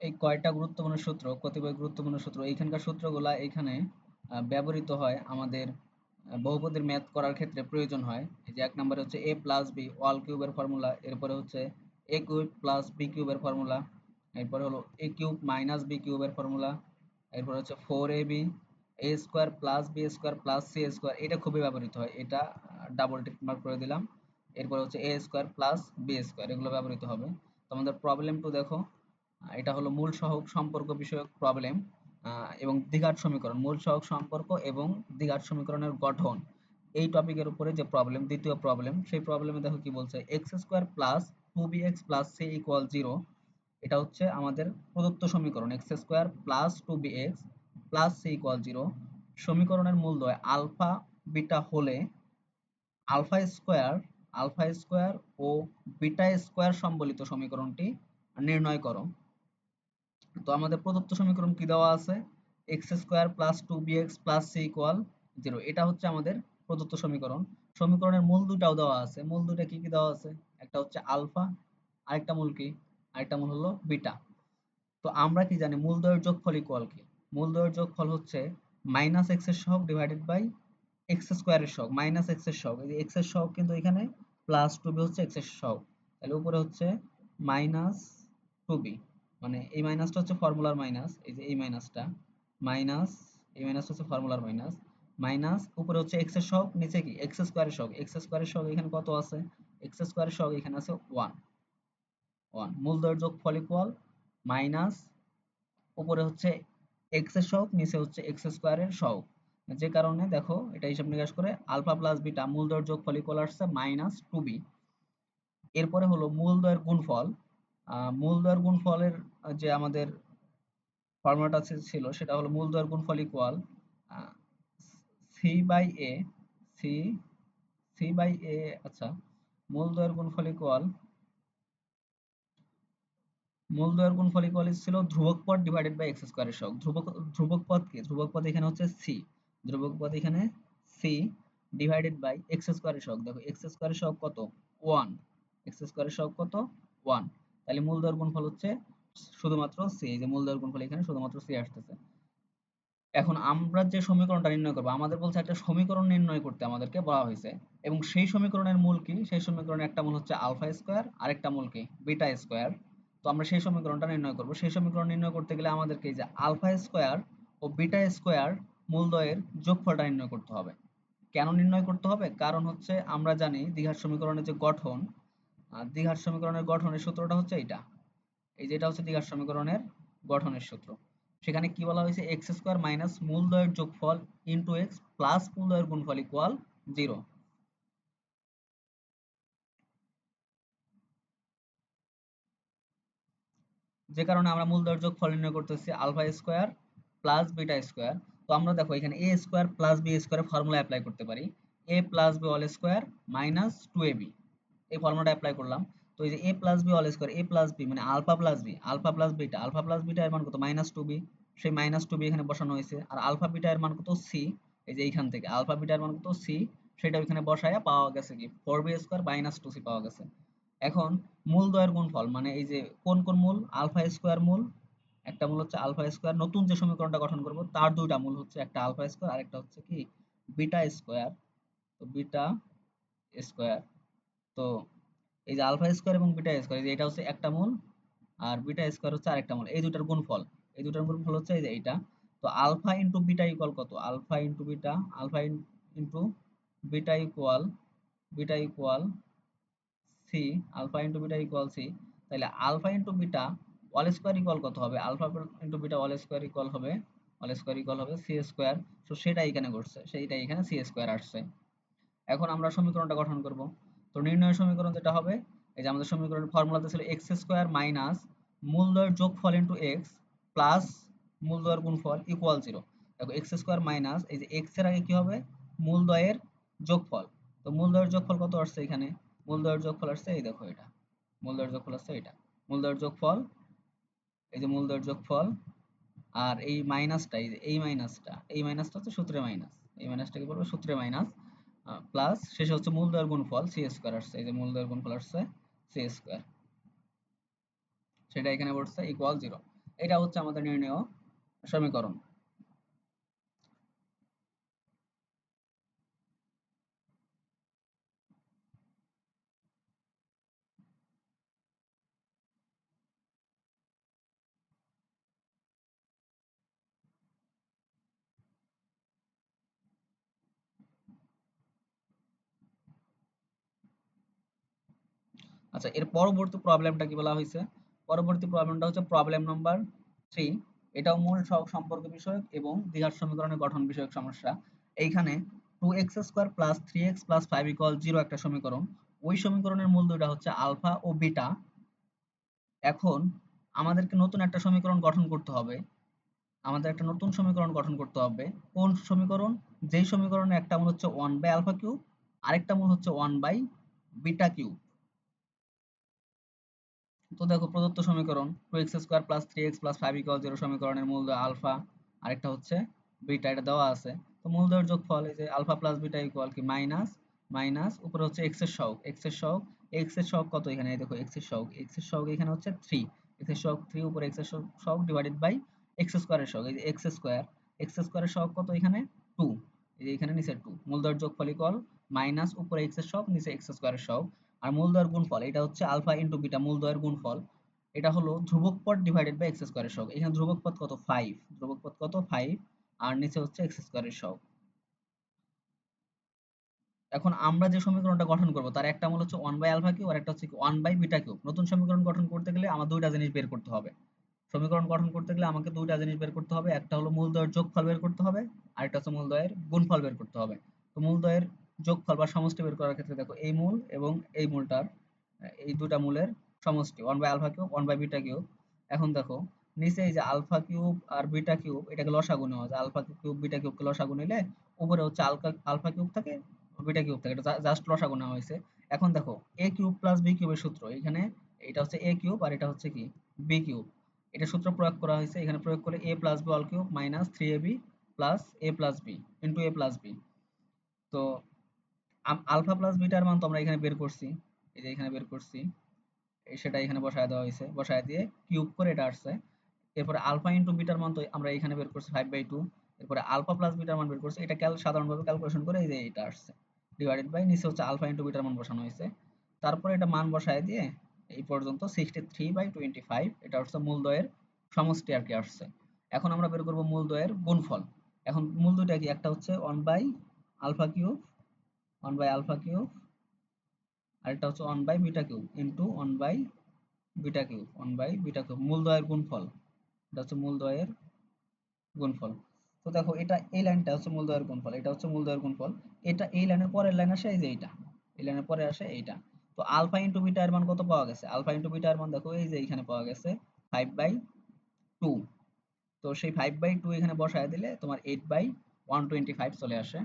এই কয়টা গুরুত্বপূর্ণ সূত্র, কতিপয় গুরুত্বপূর্ণ সূত্র, এইখানকার সূত্রগুলা এখানে ব্যবহৃত হয় আমাদের বহুপদীর ম্যাথ করার ক্ষেত্রে প্রয়োজন হয়। এই যে এক নম্বরে হচ্ছে এ প্লাস বি ওয়াল কিউবের ফর্মুলা এরপরে হচ্ছে এ কিউব প্লাস বি কিউবের ফর্মুলা এরপরে হলো এ কিউব মাইনাস বি কিউবের ফর্মুলা এরপরে হচ্ছে four a b a square plus b square plus c square এটা খুবই ব্যবহৃত হয়। এটা ডাবল টিক মার্ক করে দিলাম। এরপরে হচ্ছে a square plus b square এগুলো ব্যবহৃত হবে। তোমাদের প্রবলেম টু দেখো। এটা হলো মূল সহগ সম্পর্ক বিষয়ক প্রবলেম এবং দ্বিঘাত সমীকরণ, মূল সহগ সম্পর্ক এবং দ্বিঘাত সমীকরণের গঠন। এই টপিকের উপরে যে প্রবলেম দ্বিতীয় প্রবলেম সেই প্রবলেমে দেখো কি বলছে x square plus two b x plus c equal zero এটা হচ্ছে আমাদের প্রদত্ত সমীকরণ x square plus two b x plus c equal zero সমীকরণের মূলদ্বয় আলফা বিটা হলে আলফা স্কোয়ার আলফা স্কোয়ার ও বিটা স্কোয়ার সম্বলিত সমীকরণটি নির্ণয় করো। তো আমাদের প্রদত্ত সমীকরণ কি দেওয়া আছে? X square plus two b x plus c equal zero এটা হচ্ছে আমাদের প্রদত্ত সমীকরণ। সমীকরণের মূল দুটাও দেওয়া আছে। মূল দুটা কি কি দেওয়া আছে? একটা হচ্ছে আলফা, আরেকটা মূল কি? আরেকটা মূল হলো বিটা। তো আমরা কি জানি মূলদ্বয়ের যোগফল ইকুয়াল কি? মূলদ্বয়ের যোগফল হচ্ছে মাইনাস এক্সের সহগ ডিভাইডেড বাই এক্স স্কোয়ারের সহগ মাইনাস এক্সের সহগ। এক্সের সহগ কিন্তু এখানে প্লাস টু বি হচ্ছে এক্সের সহগ। তাহলে উপরে হচ্ছে মাইনাস টু বি মানে এই মাইনাসটা হচ্ছে ফর্মুলার মাইনাস এই যে এই মাইনাসটা মাইনাস এই মাইনাসটা হচ্ছে ফর্মুলার মাইনাস মাইনাস উপরে হচ্ছে এক্সের সহগ, নিচে কি? এক্স স্কোয়ারের সহগ এক্স স্কোয়ারের সহগ এখানে কত আছে? এক্স স্কোয়ারের সহগ এখানে আছে ওয়ান ওয়ান মূলদ্বয়ের যোগফল ইকুয়াল মাইনাস উপরে হচ্ছে এক্সের সহগ, নিচে হচ্ছে এক্স স্কোয়ারের সহগ। যে কারণে দেখো, এটা হিসাব নিকাশ করে আলফা প্লাস বিটা মূলদ্বয়ের যোগফল ইকুয়াল আসছে মাইনাস টু বি এরপরে হলো মূল মূলদ্বয়ের গুণফল মূল মূলদ্বয়ের গুণফলের যে আমাদের ফর্মুলাটা ছিল, সেটা হলো মূলদ্বয়ের গুণফল equal c by a c c by a আচ্ছা মূলদ্বয়ের গুণফল ইকুয়াল মূলদ্বয়ের গুণফল ইকুয়াল ছিল ধ্রুবক পদ ডিভাইডেড বাই এক্স স্কয়ারের সহগ। ধ্রুবক ধ্রুবক পদ কি? ধ্রুবক পদ এখানে হচ্ছে সি ধ্রুবক পদ এখানে সি ডিভাইডেড বাই এক্স স্কয়ারের সহগ। দেখো এক্স স্কয়ারের সহগ কত? 1 এক্স স্কয়ারের সহগ কত? 1 তাহলে মূল মূলদ্বয়ের গুণফল হচ্ছে শুধুমাত্র সি এই যে মূলদ্বয়ের গুণফল এখানে, শুধুমাত্র সি আসতেছে। এখন আমরা যে সমীকরণটা নির্ণয় করব, আমাদের বলছে একটা সমীকরণ নির্ণয় করতে আমাদেরকে বলা হয়েছে, এবং সেই সমীকরণের মূল কি? সেই সমীকরণের একটা মূল হচ্ছে আলফা স্কয়ার, আরেকটা মূল কি? Beta square. তো আমরা সেই সমীকরণটা নির্ণয় করব। সেই সমীকরণ নির্ণয় করতে গেলে আমাদেরকে যে আলফা স্কয়ার ও বিটা স্কয়ার মূলদ্বয়ের যোগফলটা নির্ণয় করতে হবে। কেন নির্ণয় করতে হবে? কারণ হচ্ছে আমরা জানি দ্বিঘাত সমীকরণের যে গঠন দ্বিঘাত সমীকরণের গঠনের সূত্রটা হচ্ছে এটা এই যেটা হচ্ছে দ্বিঘাত সমীকরণের গঠনের সূত্র। সেখানে কি বলা হয়েছে? এক্স স্কোয়ার মাইনাস মূলদ্বয়ের যোগফল ইন্টু এক্স প্লাস মূলদ্বয়ের গুণফল ইকুয়াল জিরো যে কারণে আমরা মূলদ্বয়ের যোগফল নির্ণয় করতেছি alpha square plus beta square তো আমরা দেখো এখানে a square plus b square formula apply করতে পারি। A plus b all square minus two a b এই ফর্মুলাটা অ্যাপ্লাই করলাম। তো এই যে a plus b all square a plus b মানে alpha plus b alpha plus beta alpha plus beta এর মান কত? মাইনাস টু বি সেই মাইনাস টু বি এখানে বসানো হয়েছে। আর আলফা বিটা এর মান কত? সি এই যে এইখান থেকে। আলফা বিটা এর মান কত? সি সেটা ওইখানে বসায়া পাওয়া গেছে কি? Four b square minus two c পাওয়া গেছে। এখন মূল দ্বয়ের গুণফল মানে এই যে কোন কোন মূল? আলফা স্কয়ার মূল, একটা মূল হচ্ছে আলফা স্কয়ার নতুন যে সমীকরণটা গঠন করব, তার দুইটা মূল হচ্ছে একটা আলফা স্কয়ার আর একটা হচ্ছে কি? বিটা স্কয়ার তো বিটা স্কয়ার তো এই যে আলফা স্কয়ার এবং বিটা স্কয়ার, এই যে এটা হচ্ছে একটা মূল আর বিটা স্কয়ার হচ্ছে আরেকটা মূল। এই দুটার গুণফল, এই দুটার গুণফল হচ্ছে এই যে এইটা। তো আলফা ইনটু বিটা ইকুয়াল কত? Alpha into beta, alpha into beta equal beta equal c alpha into beta equal c তাহলে alpha into beta all square equal কত হবে? Alpha into beta all square equal হবে all square equal হবে c square তো সেটা এখানে ঘটছে সেইটা এখানে সি স্কয়ার আসছে। এখন আমরা সমীকরণটা গঠন করব। তো নির্ণয় সমীকরণ যেটা হবে, এই যে আমাদের সমীকরণের ফর্মুলাতে ছিল x স্কয়ার মাইনাস মূলদ্বয়ের যোগফল ইনটু x প্লাস মূলদ্বয়ের গুণফল ইকুয়াল 0 দেখো x স্কয়ার মাইনাস এই যে x এর আগে কি হবে? মূলদ্বয়ের যোগফল। তো মূলদ্বয়ের যোগফল কত আসছে এখানে? মূলদ্বয়ের যোগফল আসছে এই দেখো এটা। মূলদ্বয়ের যোগফল আসছে এটা। মূলদ্বয়ের যোগফল, এই যে মূলদ্বয়ের যোগফল আর এই মাইনাসটা এই যে এই মাইনাসটা এই মাইনাসটা হচ্ছে সূত্রে মাইনাস এই মাইনাসটা কি বলব? সূত্রে মাইনাস প্লাস শেষে হচ্ছে মূল দয়ের গুণফল সি স্কোয়ার আসছে। এই যে মূল দয়ের গুণফল আসছে সি স্কোয়ার সেটা এখানে বসছে ইকুয়াল জিরো এটা হচ্ছে আমাদের নির্ণয় সমীকরণ। আচ্ছা এর পরবর্তী প্রবলেমটা কি বলা হয়েছে? পরবর্তী প্রবলেমটা হচ্ছে প্রবলেম নাম্বার থ্রি এটাও মূল সম্পর্ক বিষয়ক এবং দ্বিঘাত সমীকরণের গঠন বিষয়ক সমস্যা। এইখানে two x square plus three x plus five equal zero একটা সমীকরণ। ওই সমীকরণের মূল দুইটা হচ্ছে আলফা ও বিটা এখন আমাদেরকে নতুন একটা সমীকরণ গঠন করতে হবে। আমাদের একটা নতুন সমীকরণ গঠন করতে হবে। কোন সমীকরণ? যেই সমীকরণে একটা মূল হচ্ছে ওয়ান বাই আলফা কিউব আরেকটা মূল হচ্ছে ওয়ান বাই বিটা কিউব তো দেখো প্রদত্ত সমীকরণ two x square plus three x plus five equal zero সমীকরণের মূলদয় আলফা আরেকটা হচ্ছে বিটা এটা দেওয়া আছে। তো মূলদয়ের যোগফল এই যে আলফা প্লাস বিটা ইকুয়াল কি? মাইনাস মাইনাস উপরে হচ্ছে এক্সের সহগ। এক্সের সহগ এক্সের সহগ কত এখানে? দেখো এক্সের সহগ। এক্সের সহগ এখানে হচ্ছে থ্রি এক্সের সহগ থ্রি উপরে এক্সের সহগ ডিভাইডেড বাই এক্স স্কোয়ারের সহগ। এই যে এক্স স্কোয়ার এক্স স্কোয়ারের সহগ কত এখানে? টু এই যে এখানে নিচে টু মূলদয়ের যোগফল ইকুয়াল মাইনাস উপরে এক্সের সহগ, নিচে এক্স স্কোয়ারের সহগ। আর মূলদয়ের গুণফল, এটা হচ্ছে আলফা ইন্টু বিটা মূলদয়ের গুণফল, এটা হলো ধ্রুবক পদ ডিভাইডেড বাই এক্স স্কোয়ারের সহগ। এখানে ধ্রুবক পদ কত? ফাইভ ধ্রুবক পদ কত? ফাইভ আর নিচে হচ্ছে এক্স স্কোয়ারের সহগ। এখন আমরা যে সমীকরণটা গঠন করব, তার একটা মূল হচ্ছে ওয়ান বাই আলফা কিউব আর একটা হচ্ছে ওয়ান বাই বিটা কিউব নতুন সমীকরণ গঠন করতে গেলে আমার দুইটা জিনিস বের করতে হবে। সমীকরণ গঠন করতে গেলে আমাকে দুইটা জিনিস বের করতে হবে। একটা হলো মূলদ্বয়ের যোগফল বের করতে হবে, আর একটা হচ্ছে মূলদ্বয়ের গুণফল বের করতে হবে। তো মূলদ্বয়ের যোগফল বা সমষ্টি বের করার ক্ষেত্রে দেখো এই মূল এবং এই মূলটার, এই দুটা মূলের সমষ্টি one by alpha cube one by beta cube এখন দেখো, নিচে এই যে আলফা কিউব আর বিটা কিউব এটাকে লসাগু নেওয়া যায়। আলফা কিউব বিটা কিউবকে লসাগু নিলে উপরে হচ্ছে আলফা আলফা কিউব থাকে বিটা কিউব থাকে। এটা জাস্ট লসাগু নেওয়া হয়েছে। এখন দেখো এ কিউব প্লাস বি কিউবের সূত্র, এখানে এটা হচ্ছে এ কিউব আর এটা হচ্ছে কি? বি কিউব এটা সূত্র প্রয়োগ করা হয়েছে, এখানে প্রয়োগ করে a plus b all cube minus three a b plus a plus b into a plus b তো আলফা প্লাস বিটার মান তো আমরা এখানে বের করছি। এই যে এখানে বের করছি। সেটা এখানে বসায় দেওয়া হয়েছে। বসায় দিয়ে কিউব করে এটা আসছে। এরপরে আলফা ইন্টু বিটার মান তো আমরা এখানে বের করছি ফাইভ বাই টু এরপরে আলফা প্লাস বিটার মান বের করছি। এটা ক্যাল সাধারণভাবে ক্যালকুলেশন করে এই যে এটা আসছে। ডিভাইডেড বাই নিচে হচ্ছে আলফা ইন্টু বিটার মান বসানো হয়েছে। তারপরে এটা মান বসায় দিয়ে এই পর্যন্ত sixty three by twenty five এটা হচ্ছে মূলদয়ের সমষ্টি আর কি আসছে। এখন আমরা বের করব মূলদয়ের গুণফল। এখন মূল দুইটা কি? একটা হচ্ছে one by alpha cube one by alpha cube আরেকটা হচ্ছে one by beta cube into one by beta cube one by beta cube মূলদয়ের গুণফল, এটা হচ্ছে মূলদয়ের গুণফল। তো দেখো, এটা এই লাইনটা হচ্ছে মূলদয়ের গুণফল, এটা হচ্ছে মূলদয়ের গুণফল, এটা এই লাইনের পরের লাইন আসে এই যে এইটা, এই লাইনের পরে আসে এইটা। তো আলফা ইন্টু বিটা এর মান কত পাওয়া গেছে? আলফা ইন্টু বিটা এর মান দেখো, এই যে এখানে পাওয়া গেছে ফাইভ বাই টু তো সেই ফাইভ বাই টু এখানে বসায় দিলে তোমার eight by one twenty five চলে আসে।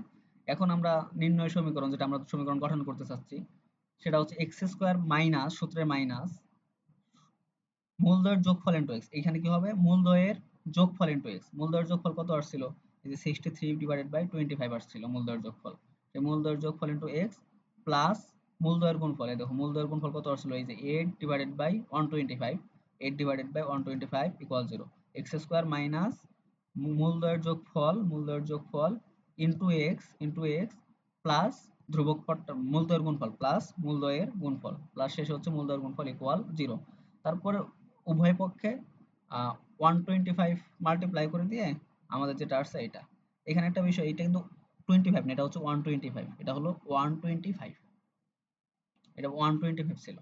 এখন আমরা নির্ণয় সমীকরণ, যেটা আমরা সমীকরণ গঠন করতে চাচ্ছি, সেটা হচ্ছে এক্স স্কোয়ার মাইনাস সূত্রের মাইনাস মূলদয়ের যোগফল ইনটু এক্স এখানে কি হবে? মূল মূলদয়ের যোগফল ইনটু এক্স মূল মূলদয়ের যোগফল কত আসছিল? এই যে 63 ডিভাইডেড বাই 25 আসছিল মূলদয়ের যোগফল। এই মূলদয়ের যোগফল ইনটু এক্স প্লাস মূলদয়ের গুণফল। এই দেখো, মূলদয়ের গুণফল কত আসছিল? এই যে 8 divided by 125 8 divided by 125 equal zero x square minus মূলদয়ের যোগফল মূলদয়ের যোগফল into x into x plus ধ্রুবক মূলদয়ের গুণফল প্লাস মূলদয়ের গুণফল প্লাস শেষে হচ্ছে মূলদয়ের গুণফল ইকুয়াল জিরো তারপরে উভয় পক্ষে ওয়ান টোয়েন্টি ফাইভ মাল্টিপ্লাই করে দিয়ে আমাদের যেটা আসছে এটা। এখানে একটা বিষয়, এটা কিন্তু টোয়েন্টি ফাইভ না, এটা হচ্ছে ওয়ান টোয়েন্টি ফাইভ এটা হলো ওয়ান টোয়েন্টি ফাইভ এটা ওয়ান টোয়েন্টি ফাইভ ছিল।